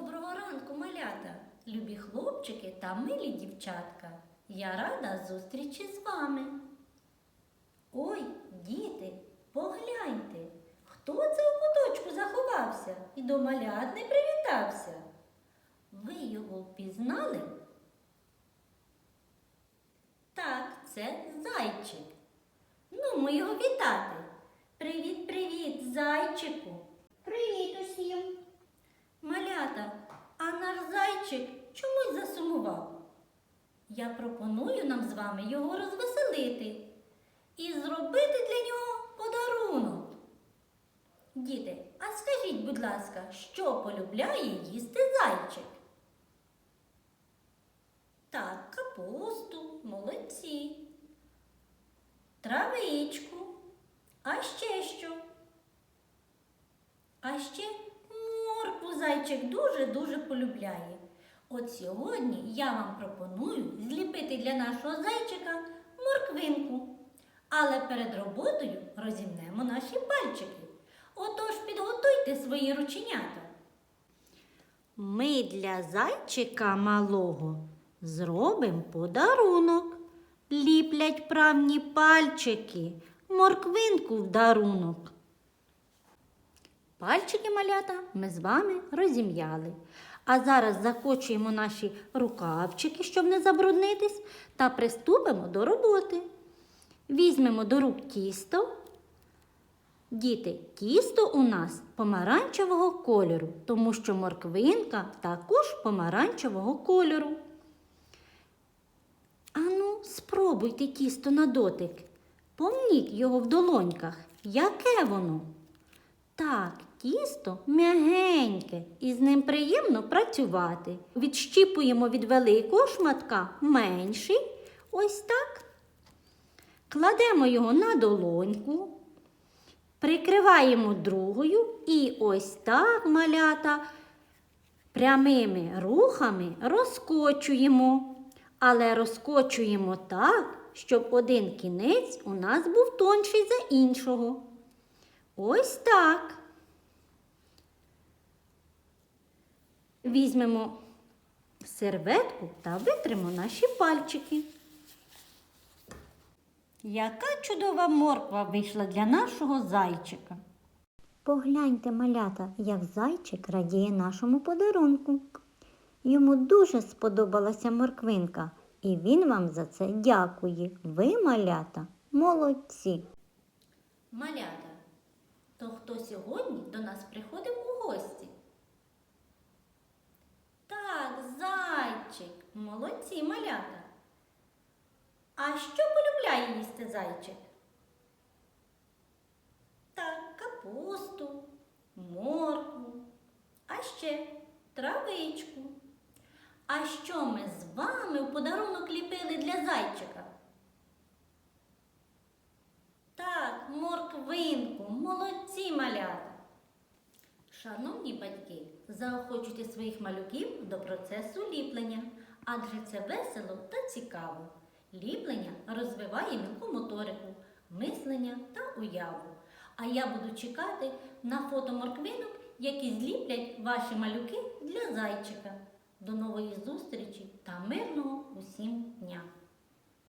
Доброго ранку, малята, любі хлопчики та милі дівчатка. Я рада зустрічі з вами. Ой, діти, погляньте, хто це у куточку заховався і до малят не привітався? Ви його впізнали? Так, це зайчик. Ну, ми його вітати. Привіт, привіт, зайчику. Привіт усім! Малята, а наш зайчик чомусь засумував. Я пропоную нам з вами його розвеселити і зробити для нього подарунок. Діти, а скажіть, будь ласка, що полюбляє їсти зайчик? Так, капусту, молодці, травичку, а ще що? А ще моркву зайчик дуже-дуже полюбляє. От сьогодні я вам пропоную зліпити для нашого зайчика морквинку. Але перед роботою розімнемо наші пальчики. Отож підготуйте свої рученята. Ми для зайчика малого зробимо подарунок. Ліплять правні пальчики, морквинку в дарунок. Пальчики малята ми з вами розім'яли. А зараз закочуємо наші рукавчики, щоб не забруднитись, та приступимо до роботи. Візьмемо до рук тісто. Діти, тісто у нас помаранчевого кольору, тому що морквинка також помаранчевого кольору. Ану, спробуйте тісто на дотик. Помніть його в долоньках. Яке воно? Так, тісто м'ягеньке, і з ним приємно працювати. Відщіпуємо від великого шматка менший. Ось так. Кладемо його на долоньку, прикриваємо другою і ось так малята прямими рухами розкочуємо. Але розкочуємо так, щоб один кінець у нас був тонший за іншого. Ось так. Візьмемо серветку та витримо наші пальчики. Яка чудова морква вийшла для нашого зайчика. Погляньте, малята, як зайчик радіє нашому подарунку. Йому дуже сподобалася морквинка, і він вам за це дякує. Ви, малята, молодці. Малята, то хто сьогодні до нас приходив у гості? Так, зайчик, молодці малята. А що полюбляє їсти зайчик? Так, капусту, моркву, а ще травичку. А що ми з вами в подарунок ліпили для зайчика? Так, морквинку, молодці малята. Шановні батьки, заохочуйте своїх малюків до процесу ліплення, адже це весело та цікаво. Ліплення розвиває мілку моторику, мислення та уяву. А я буду чекати на фото морквинок, які зліплять ваші малюки для зайчика. До нової зустрічі та мирного усім дня!